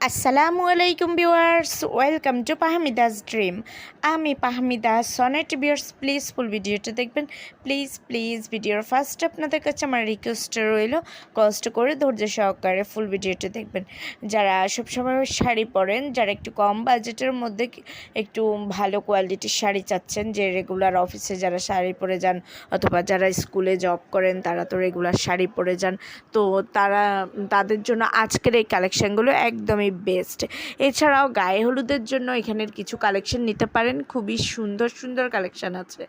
আসসালামু আলাইকুম viewers, welcome to Pahmida's dream. আমি Pahmida, sonnet viewers please full ভিডিওটা দেখবেন। প্লিজ প্লিজ ভিডিওর ফার্স্ট আপনাদের কাছে আমার রিকোয়েস্ট রইল কষ্ট করে ধৈর্য সহকারে ফুল ভিডিওটা দেখবেন। যারা সবসময় শাড়ি পরেন, যারা একটু কম বাজেটের মধ্যে একটু ভালো কোয়ালিটির শাড়ি চাচ্ছেন, যে রেগুলার অফিসে যারা শাড়ি পরে যান, অথবা যারা স্কুলে জব করেন, তারা তো রেগুলার শাড়ি পরে যান, তো তারা, তাদের জন্য আজকের এই কালেকশানগুলো একদমই বেস্ট এছাড়াও গায়ে হলুদের জন্য এখানের কিছু কালেকশন নিতে পারেন, খুবই সুন্দর সুন্দর কালেকশান আছে।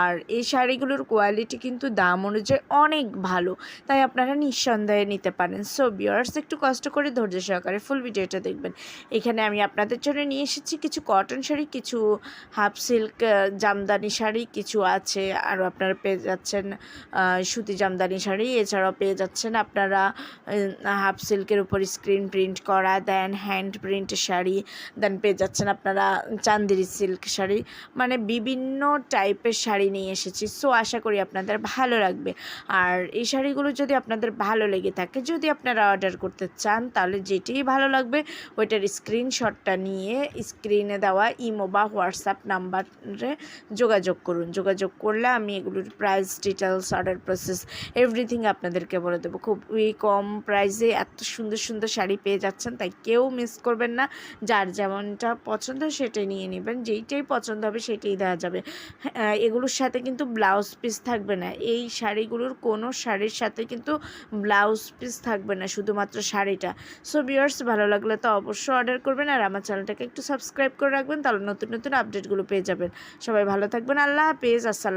আর এই শাড়িগুলোর কোয়ালিটি কিন্তু দাম অনুযায়ী অনেক ভালো, তাই আপনারা নিঃসন্দেহে নিতে পারেন। সো বিয়ার্স একটু কষ্ট করে ধৈর্য সহকারে ফুল ভিডিওটা দেখবেন। এখানে আমি আপনাদের জন্য নিয়ে এসেছি কিছু কটন শাড়ি, কিছু হাফ সিল্ক জামদানি শাড়ি, কিছু আছে। আর আপনারা পেয়ে যাচ্ছেন সুতি জামদানি শাড়ি। এছাড়াও পেয়ে যাচ্ছেন আপনারা হাফ সিল্কের উপর স্ক্রিন প্রিন্ট করা then hand print sari then পেয়ে যাচ্ছেন আপনারা চান্দেরি সিল্ক শাড়ি। মানে বিভিন্ন টাইপের শাড়ি নিয়ে এসেছি। সো আশা করি আপনাদের ভালো লাগবে। আর এই শাড়িগুলো যদি আপনাদের ভালো লেগে থাকে, যদি আপনারা অর্ডার করতে চান, তাহলে যেটিই ভালো লাগবে, ওইটার স্ক্রিনশটটা নিয়ে স্ক্রিনে দেওয়া ইমো বা হোয়াটসঅ্যাপ নাম্বারে যোগাযোগ করুন। যোগাযোগ করলে আমি এগুলোর price details order process everything আপনাদেরকে বলে দেবো। খুবই কম প্রাইসে এত সুন্দর সুন্দর শাড়ি পেয়ে যাচ্ছেন, তাই কেউ মিস করবেন না। যার যেমনটা পছন্দ সেটাই নিয়ে নেবেন। যেইটাই পছন্দ হবে সেটাই দেওয়া যাবে। হ্যাঁ, এগুলোর সাথে কিন্তু ব্লাউজ পিস থাকবে না। এই শাড়িগুলোর কোনো শাড়ির সাথে কিন্তু ব্লাউজ পিস থাকবে না শুধুমাত্র শাড়িটা। সো ভিউয়ার্স ভালো লাগলে তো অবশ্যই অর্ডার করবেন আর আমার চ্যানেলটাকে একটু সাবস্ক্রাইব করে রাখবেন তাহলে নতুন নতুন আপডেটগুলো পেয়ে যাবেন। সবাই ভালো থাকবেন। আল্লাহ হাফেজ। আসসালাম